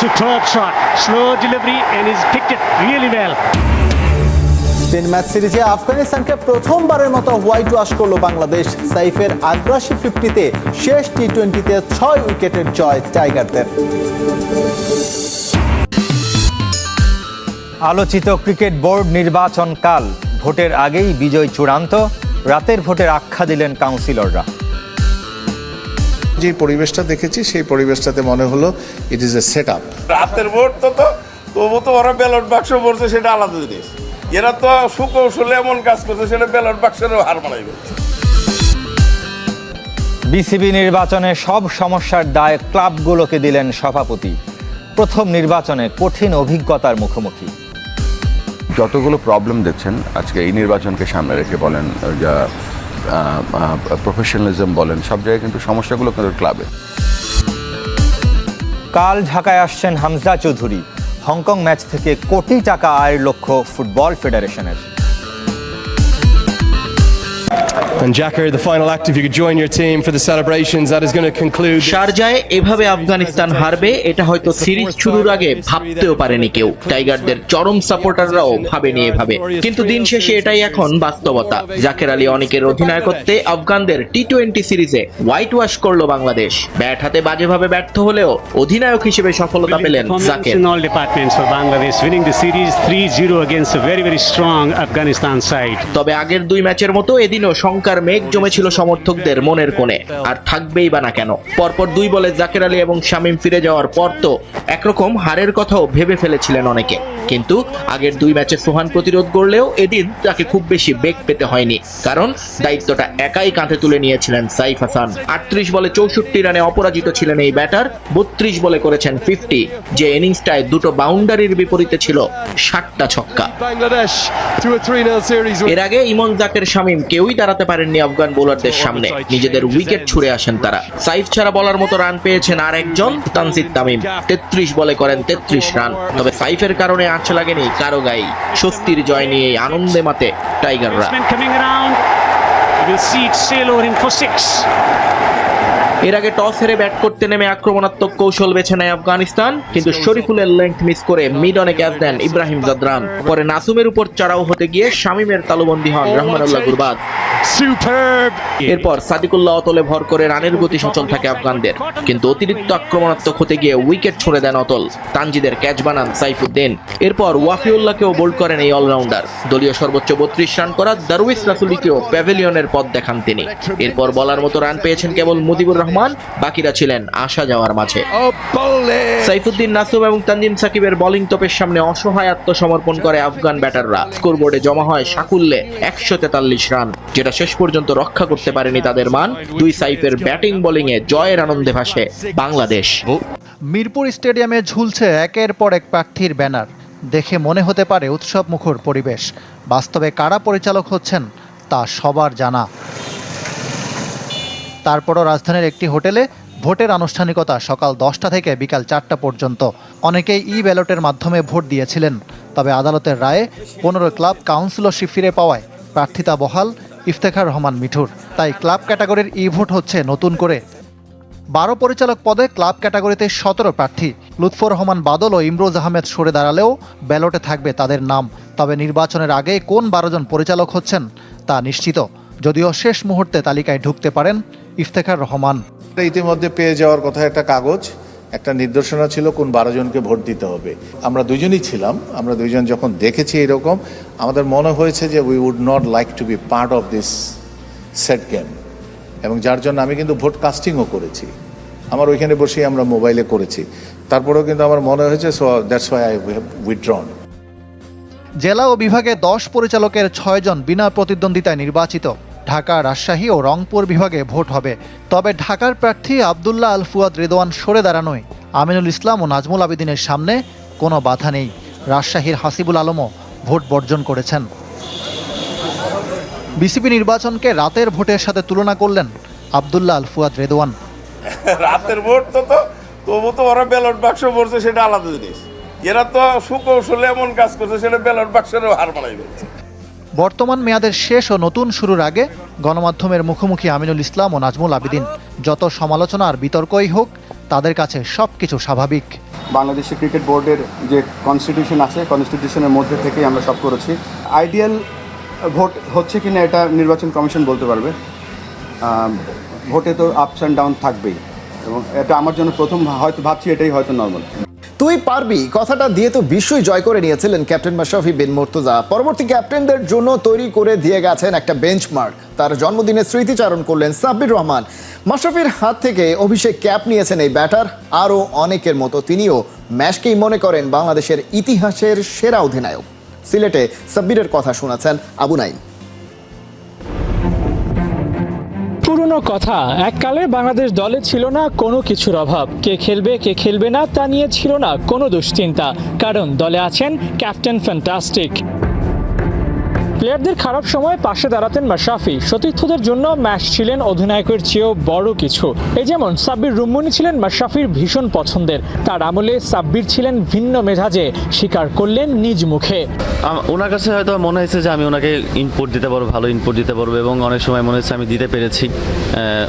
Superb shot, slow delivery, and he's picked it really well. তিন match সিরিজে আফগানিস্তানকে প্রথমবারের মতো হোয়াইট ওয়াশ করল বাংলাদেশ। সাইফের আগ্রাসী ফিফটিতে শেষ টি টোয়েন্টিতে ছয় উইকেটের জয় টাইগারদের। আলোচিত ক্রিকেট বোর্ড নির্বাচন কাল ভোটের আগেই বিজয় চূড়ান্ত রাতের ভোটের আখ্যা দিলেন কাউন্সিলররা। যে পরিবেশটা দেখেছি সেই পরিবেশটাতে মনে হলো it is a set up রাতের ভোট তো তো তবু তো ওরা ব্যালট বাক্স পড়ছে সেটা আলাদা জিনিস। এরা তো সুকৌশলে এমন কাজ করছে সেটা ব্যালট বাক্সেরও হার মানাই বিসিবি নির্বাচনে সব সমস্যার দায় ক্লাবগুলোকে দিলেন সভাপতি। প্রথম নির্বাচনে কঠিন অভিজ্ঞতার মুখোমুখি। যতগুলো প্রবলেম দেখছেন আজকে এই নির্বাচনকে সামনে রেখে বলেন যা প্রফেশনালিজম বলেন, সব জায়গায় কিন্তু সমস্যাগুলো কিন্তু ক্লাবে কাল ঢাকায় আসছেন হামজা চৌধুরী। হংকং ম্যাচ থেকে কোটি টাকা আয়ের লক্ষ্য ফুটবল ফেডারেশনের। And Jacker, the final act, if you could join your team for the celebrations, that is going to conclude. শারজায় এভাবে আফগানিস্তান হারবে এটা হয়তো সিরিজ শুরুর আগে ভাবতেও পারেনি কেউ টাইগারদের চরম সাপোর্টাররাও ভাবেনি এভাবে কিন্তু দিন শেষে এটাই এখন বাস্তবতা জাকের আলী অনেকের অধিনায়কত্বে আফগানদের টি টোয়েন্টি সিরিজে হোয়াইট ওয়াশ করল বাংলাদেশ ব্যাট হাতে বাজেভাবে ব্যর্থ হলেও অধিনায়ক হিসেবে সফলতা পেলেন Zaker in all departments for Bangladesh, winning the series 3-0 against a very, very strong Afghanistan side. তবে আগের দুই ম্যাচের মতো এদিনও শঙ্কার মেঘ জমেছিল সমর্থকদের মনের কোণে। আর থাকবেই বা না কেন? পরপর দুই বলে জাকের আলী এবং শামীম ফিরে যাওয়ার পর তো একরকম হারের কথাও ভেবে ফেলেছিলেন অনেকে। কিন্তু আগের দুই ম্যাচে সোহান প্রতিরোধ করলেও এদিন তাকে খুব বেশি বেগ পেতে হয়নি। কারণ দায়িত্বটা একাই কাঁধে তুলে নিয়েছিলেন সাইফ হাসান। আটত্রিশ বলে চৌষট্টি রানে অপরাজিত ছিলেন এই ব্যাটার বত্রিশ বলে করেছেন ফিফটি যে ইনিংসটায় দুটো বাউন্ডারির বিপরীতে ছিল ষাটটা ছক্কা। Bangladesh to a 3 0 series. এর আগে ইমন জাকের শামীম কেউই দাঁড়াতে পারেননি আফগান বোলারদের সামনে। নিজেদের উইকেট ছুড়ে আসেন তারা। সাইফ ছাড়া বলার মতো রান পেয়েছেন আর একজন তানজিদ তামিম। তেত্রিশ বলে করেন তেত্রিশ রান। তবে সাইফের কারণে আঁচ লাগেনি কারও গায়ে স্বস্তির জয় নিয়ে আনন্দে মাতে টাইগাররা. এর আগে টস হেরে ব্যাট করতে নেমে আক্রমণাত্মক কৌশল বেছে নেয় আফগানিস্তান কিন্তু শরীফুলের লেংথ মিস করে মিড অনে ক্যাচ দেন ইব্রাহিম জাদরান পরে নাসুমের উপর চড়াও হতে গিয়ে শামীমের তালুবন্দী হন রহমানুল্লাহ গুরবাদ. এরপর সাদিকুল্লাহ অতলে ভর করে রানের গতি সচল থাকে আফগানদের। কিন্তু অতিরিক্ত আক্রমণাত্মক হতে গিয়ে উইকেট ছুঁড়ে দেন অতল। তানজিদের ক্যাচ বানান সাইফুদ্দিন। এরপর ওয়াফিউল্লাহকেও বোল্ড করেন এই অলরাউন্ডার। দলীয় সর্বোচ্চ বত্রিশ রান করা দারুইস রাসুলিকেও প্যাভিলিয়নের পথ দেখান তিনি। এরপর বলার মতো রান পেয়েছেন কেবল মুজিবুর রহমান বাকিরা ছিলেন আসা যাওয়ার মাঝে। সাইফুদ্দিন নাসুম এবং তানজিম সাকিবের বোলিং তোপের সামনে অসহায় আত্মসমর্পণ করে আফগান ব্যাটাররা। স্কোরবোর্ডে জমা হয় সাকুল্যে একশো তেতাল্লিশ রান। যেটা শেষ পর্যন্ত রক্ষা করতে পারেনি তাদের মান। দুই সাইফের ব্যাটিং বোলিং এ জয়ের আনন্দে ভাসে বাংলাদেশ। মিরপুর স্টেডিয়ামে ঝুলছে একের পর এক প্রার্থীর ব্যানার। দেখে মনে হতে পারে উৎসব মুখর পরিবেশ। বাস্তবে কারা পরিচালক হচ্ছেন তা সবার জানা। তারপরও রাজধানীর একটি হোটেলে ভোটের আনুষ্ঠানিকতা সকাল দশটা থেকে বিকাল চারটা পর্যন্ত। অনেকেই ই ব্যালটের মাধ্যমে ভোট দিয়েছিলেন। তবে আদালতের রায়ে পনেরো ক্লাব কাউন্সিলরশিপ ফিরে পাওয়ায় প্রার্থিতা বহাল ইফতেখার রহমান মিঠুর। তাই ক্লাব ক্যাটাগরির ই ভোট হচ্ছে নতুন করে। বারো পরিচালক পদে ক্লাব ক্যাটাগরিতে সতেরো প্রার্থী। লুৎফর রহমান বাদল ও ইমরোজ আহমেদ সরে দাঁড়ালেও ব্যালটে থাকবে তাদের নাম। তবে নির্বাচনের আগে কোন বারো জন পরিচালক হচ্ছেন তা নিশ্চিত। যদিও শেষ মুহূর্তে তালিকায় ঢুকতে পারেন ইফতেখার রহমান। ইতিমধ্যে পেয়ে যাওয়ার কথা একটা কাগজ। একটা নির্দেশনা ছিল কোন বারো জনকে ভোট দিতে হবে। আমরা দুজনই ছিলাম, আমরা দুইজন যখন দেখেছি এরকম, আমাদের মনে হয়েছে যে we would not like to be part of this set game এবং যার জন্য আমি কিন্তু ভোট কাস্টিংও করেছি। আমার ওইখানে বসেই আমরা মোবাইলে করেছি। তারপরেও কিন্তু আমার মনে হয়েছে so that's why I withdrawn জেলা ও বিভাগে দশ পরিচালকের ছয়জন বিনা প্রতিদ্বন্দ্বিতায় নির্বাচিত। ঢাকা রাজশাহী ও রংপুর বিভাগে ভোট হবে। তবে ঢাকার প্রার্থী আবদুল্লাহ আল ফুয়াদ রেদওয়ান সরে দাঁড়ানোয়। আমিনুল ইসলাম ও নাজমুল আবেদিনের সামনে কোনো বাধা নেই। রাজশাহীর হাসিবুল আলমও ভোট বর্জন করেছেন। বিসিবি নির্বাচনকে রাতের ভোটের সাথে তুলনা করলেন আবদুল্লাহ আল ফুয়াদ রেদওয়ান। রাতের ভোট তো তো, তবু তো ওরা ব্যালট বাক্স পড়ছে সেটা আলাদা জিনিস। এরা তো সুকৌশলে এমন কাজ করছে, সেটা ব্যালট বাক্সেরও হার মানাই বর্তমান মেয়াদের শেষ ও নতুন শুরুর আগে গণমাধ্যমের মুখোমুখি আমিনুল ইসলাম ও নাজমুল আবিদিন। যত সমালোচনা আর বিতর্কই হোক, তাদের কাছে সব কিছু স্বাভাবিক। বাংলাদেশের ক্রিকেট বোর্ডের যে কনস্টিটিউশন আছে কনস্টিটিউশনের মধ্যে থেকেই আমরা সব করেছি। আইডিয়াল ভোট হচ্ছে কি না এটা নির্বাচন কমিশন বলতে পারবে। ভোটে তো আপস অ্যান্ড ডাউন থাকবেই। এবং এটা আমার জন্য প্রথম, হয়তো ভাবছি এটাই হয়তো নর্মাল তুই পারবি। কথাটা দিয়ে তো বিশ্বই জয় করে নিয়েছিলেন ক্যাপ্টেন মাশরাফি বিন মুর্তজা। পরবর্তী ক্যাপ্টেনদের জন্য তৈরি করে দিয়ে গেছেন একটা বেঞ্চমার্ক তার জন্মদিনে স্মৃতিচারণ করলেন সাব্বির রহমান। মাশরাফির হাত থেকে অভিষেক ক্যাপ নিয়েছেন এই ব্যাটার আরও অনেকের মতো। তিনিও ম্যাচকেই মনে করেন বাংলাদেশের ইতিহাসের সেরা অধিনায়ক। সিলেটে সাব্বিরের কথা শোনাচ্ছেন আবু নাইম পুরনো কথা। এককালে বাংলাদেশ দলে ছিল না কোনো কিছুর অভাব। কে খেলবে কে খেলবে না তা নিয়ে ছিল না কোনো দুশ্চিন্তা। কারণ দলে আছেন ক্যাপ্টেন ফ্যান্টাস্টিক। প্লেয়ারদের খারাপ সময় পাশে দাঁড়াতেন মাশরাফি। সতীর্থদের জন্য ম্যাচ ছিলেন অধিনায়কের চেয়েও বড় কিছু। এই যেমন সাব্বির রুম্মনি ছিলেন মাশরাফির ভীষণ পছন্দের। তার আমলে সাব্বির ছিলেন ভিন্ন মেজাজে স্বীকার করলেন নিজ মুখে। ওনার কাছে হয়তো মনে হয়েছে যে আমি ওনাকে ইনপুট দিতে পারব, ভালো ইনপুট দিতে পারব এবং অনেক সময় মনে হচ্ছে আমি দিতে পেরেছি।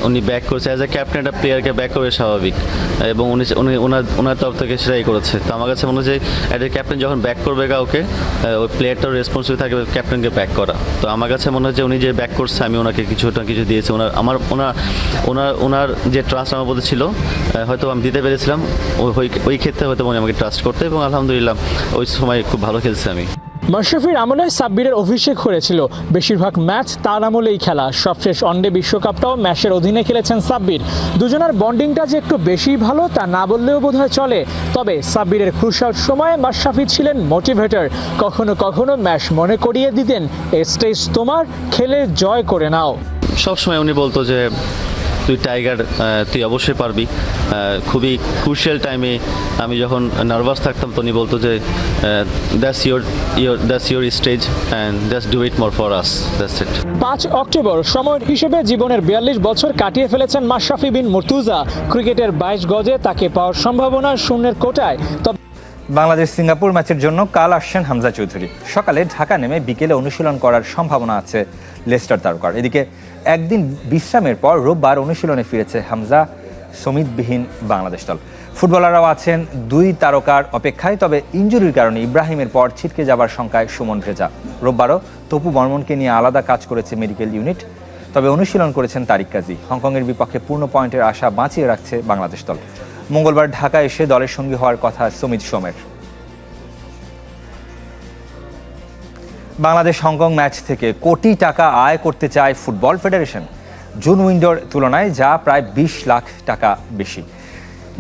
উনি ব্যাক করেছে অ্যাজ এ ক্যাপ্টেন একটা প্লেয়ারকে ব্যাক করে স্বাভাবিক। এবং উনি উনি ওনার ওনার তরফ থেকে সেটাই করেছে। তো আমার কাছে মনে হচ্ছে একটা ক্যাপ্টেন যখন ব্যাক করবে কাউকে ওই প্লেয়ারটাও রেসপন্সিবল থাকবে ক্যাপ্টেনকে ব্যাক করা। তো আমার কাছে মনে হচ্ছে উনি যে ব্যাক করছে, আমি ওনাকে কিছু না কিছু দিয়েছি। ওনার, আমার, ওনার ওনার ওনার যে ট্রাস্ট আমার প্রতি ছিল হয়তো আমি দিতে পেরেছিলাম ওই ক্ষেত্রে হয়তো উনি আমাকে ট্রাস্ট করতে এবং আলহামদুলিল্লাহ ওই সময় খুব ভালো খেলছে আমি। মাশরাফির আমলে সাব্বিরের অভিষেক হয়েছিল। বেশিরভাগ ম্যাচ তার আমলেই খেলা। সবশেষ ওয়ানডে বিশ্বকাপটাও ম্যাচের অধীনে খেলেছেন সাব্বির। দুজনের বন্ডিংটা যে একটু বেশি ভালো তা না বললেও বোধহয় চলে। তবে সাব্বিরের ক্রুশাল সময়ে মাশরাফি ছিলেন মোটিভেটর। কখনো কখনো ম্যাচ মনে করিয়ে দিতেন স্টেজ তোমার, খেলে জয় করে নাও। সবসময় উনি বলতো যে তুই টাইগার তুই অবশ্যই পারবি। খুবই ক্রুশিয়াল টাইমে আমি যখন নার্ভাস থাকতাম তো উনি বলতো যে that's your your that's your stage and that's do it more for us that's it পাঁচ অক্টোবর সময়ের হিসেবে জীবনের বিয়াল্লিশ বছর কাটিয়ে ফেলেছেন মাশরাফি বিন মুর্তুজা। ক্রিকেটের বাইশ গজে তাকে পাওয়ার সম্ভাবনা শূন্যের কোটায়। তবে বাংলাদেশ সিঙ্গাপুর ম্যাচের জন্য কাল আসছেন হামজা চৌধুরী। সকালে ঢাকা নেমে বিকেলে অনুশীলন করার সম্ভাবনা আছে লেস্টার তারকার। এদিকে একদিন বিশ্রামের পর রোববার অনুশীলনে ফিরেছে হামজা সমিতবিহীন বাংলাদেশ দল। ফুটবলাররাও আছেন দুই তারকার অপেক্ষায়, তবে ইঞ্জুরির কারণে ইব্রাহিমের পর ছিটকে যাবার শঙ্কায় সুমন ভেজা। রোববারও তপু বর্মনকে নিয়ে আলাদা কাজ করেছে মেডিকেল ইউনিট, তবে অনুশীলন করেছেন তারিক কাজী। হংকংয়ের বিপক্ষে পূর্ণ পয়েন্টের আশা বাঁচিয়ে রাখছে বাংলাদেশ দল। মঙ্গলবার ঢাকা এসে দলের সঙ্গী হওয়ার কথা সমিত সোমের। বাংলাদেশ হংকং ম্যাচ থেকে কোটি টাকা আয় করতে চায় ফুটবল ফেডারেশন। জুন উইন্ডোর তুলনায় যা প্রায় বিশ লাখ টাকা বেশি।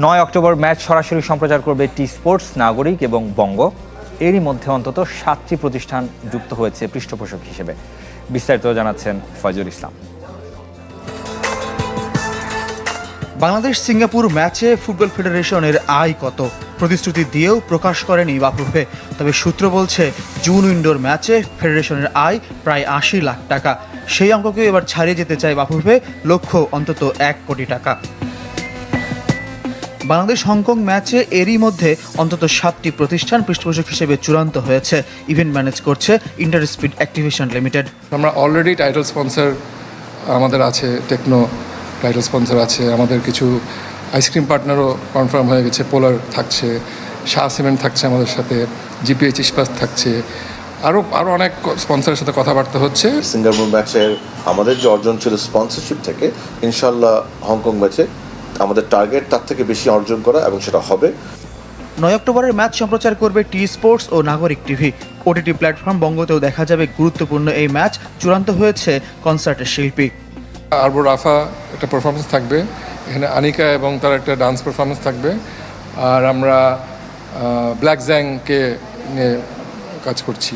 নয় অক্টোবর ম্যাচ সরাসরি সম্প্রচার করবে টি স্পোর্টস নাগরিক এবং বঙ্গ। এরই মধ্যে অন্তত সাতটি প্রতিষ্ঠান যুক্ত হয়েছে পৃষ্ঠপোষক হিসেবে। বিস্তারিত জানাচ্ছেন ফয়জুল ইসলাম। বাংলাদেশ সিঙ্গাপুর ম্যাচে ফুটবল ফেডারেশনের আয় কত? প্রতিশ্রুতি দিয়েও প্রকাশ করেনি বাফুফে। তবে সূত্র বলছে, জুন উইন্ডোর ম্যাচে ফেডারেশনের আয় প্রায় আশি লাখ টাকা। সেই অঙ্ককে এবার ছাড়িয়ে যেতে চায় বাফুফে লক্ষ্য অন্তত এক কোটি টাকা। বাংলাদেশ হংকং ম্যাচে এরই মধ্যে অন্তত সাতটি প্রতিষ্ঠান পৃষ্ঠপোষক হিসেবে চূড়ান্ত হয়েছে। ইভেন্ট ম্যানেজ করছে ইন্টারস্পিড অ্যাক্টিভিশন লিমিটেড। আমরা অলরেডি টাইটেল স্পন্সর আমাদের আছে টেকনো টাইটেল স্পন্সর আছে আমাদের কিছু আইসক্রিম পার্টনারও কনফার্ম হয়ে গেছে পোলার থাকছে শাহ সিমেন্ট থাকছে আমাদের সাথে জিপিএইচ ইস্পাত থাকছে আরও আরও অনেক স্পন্সরের সাথে কথাবার্তা হচ্ছে। সিঙ্গাপুর ম্যাচের আমাদের যে অর্জন ছিল স্পন্সরশিপ থেকে ইনশাল্লাহ হংকং ম্যাচে আমাদের টার্গেট তার থেকে বেশি অর্জন করা এবং সেটা হবে। নয় অক্টোবরের ম্যাচ সম্প্রচার করবে টি স্পোর্টস ও নাগরিক টিভি। ওটিটি প্ল্যাটফর্ম বঙ্গতেও দেখা যাবে গুরুত্বপূর্ণ এই ম্যাচ চূড়ান্ত হয়েছে কনসার্টের শিল্পী। আরবো রাফা একটা পারফরমেন্স থাকবে। এখানে আনিকা এবং তার একটা ডান্স পারফরমেন্স থাকবে। আর আমরা ব্ল্যাক জ্যাংকে নিয়ে কাজ করছি।